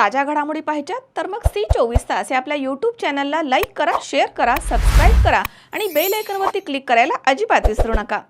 ताज्या घडामोडी पाहिजेत तर मग सी चोवीस तास या आपल्या यूट्यूब चॅनलला लाईक करा शेअर करा सबस्क्राईब करा आणि बेल आयकनवरती क्लिक करायला अजिबात विसरू नका.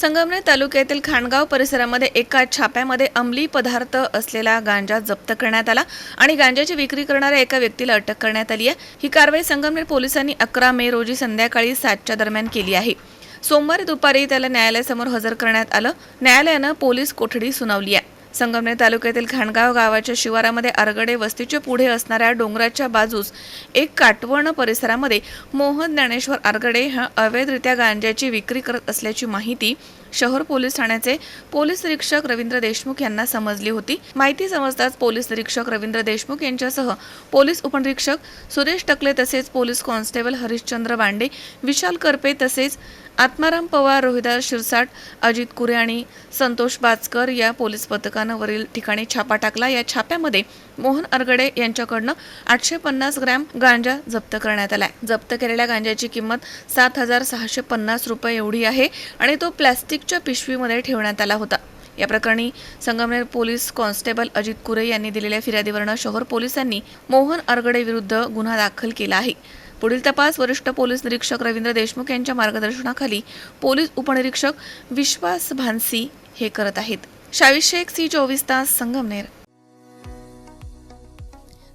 संगमनेर तालुक्यातील खाणगाव परिसरामध्ये एका छाप्यामध्ये अंमली पदार्थ असलेला गांजा जप्त करण्यात आला आणि गांजाची विक्री करणाऱ्या एका व्यक्तीला अटक करण्यात आली आहे. ही कारवाई संगमनेर पोलिसांनी अकरा मे रोजी संध्याकाळी सातच्या दरम्यान केली आहे. सोमवारी दुपारी त्याला न्यायालयासमोर हजर करण्यात आलं. न्यायालयानं पोलीस कोठडी सुनावली आहे. संगमनेर तालुक्यातील खाणगाव गावाच्या शिवारामध्ये आरगडे वस्तीच्या पुढे असणाऱ्या डोंगराच्या बाजूस एक काटवण परिसरामध्ये मोहन ज्ञानेश्वर आरगडे हा अवैधरित्या गांजाची विक्री करत असल्याची माहिती शहर पोलीस ठाण्याचे पोलीस निरीक्षक रवींद्र देशमुख यांना समजली होती. माहिती समजताच पोलीस निरीक्षक रवींद्र देशमुख यांच्यासह पोलीस उपनिरीक्षक सुरेश टकले तसेच पोलीस कॉन्स्टेबल हरिश्चंद्र बांडे विशाल करपे तसेच आत्माराम पवार रोहिदास शिरसाट अजित कुरे आणि संतोष बाचकर या पोलीस पथकानं वरील ठिकाणी छापा टाकला. या छाप्यामध्ये मोहन अरगडे यांच्याकडनं आठशे पन्नास ग्रॅम गांजा जप्त करण्यात आलाय. जप्त केलेल्या गांजाची किंमत सात हजार सहाशे पन्नास रुपये एवढी आहे आणि तो प्लॅस्टिक प्लास्टिकच्या पिशवीमध्ये ठेवण्यात आला होता. या प्रकरणी संगमनेर पोलीस कॉन्स्टेबल अजित कुरे यांनी दिलेल्या फिर्यादीवरनं शहर पोलिसांनी मोहन अरगडे विरुद्ध गुन्हा दाखल केला आहे. पुढील तपास वरिष्ठ पोलीस निरीक्षक रवींद्र देशमुख यांच्या मार्गदर्शनाखाली पोलीस उपनिरीक्षक विश्वास भानसी हे करत आहेत. शावी शेख सी चोवीस तास Sangamner.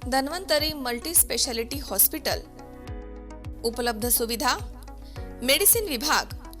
Dhanvantari multi speciality hospital. उपलब्ध सुविधा मेडिसिन विभाग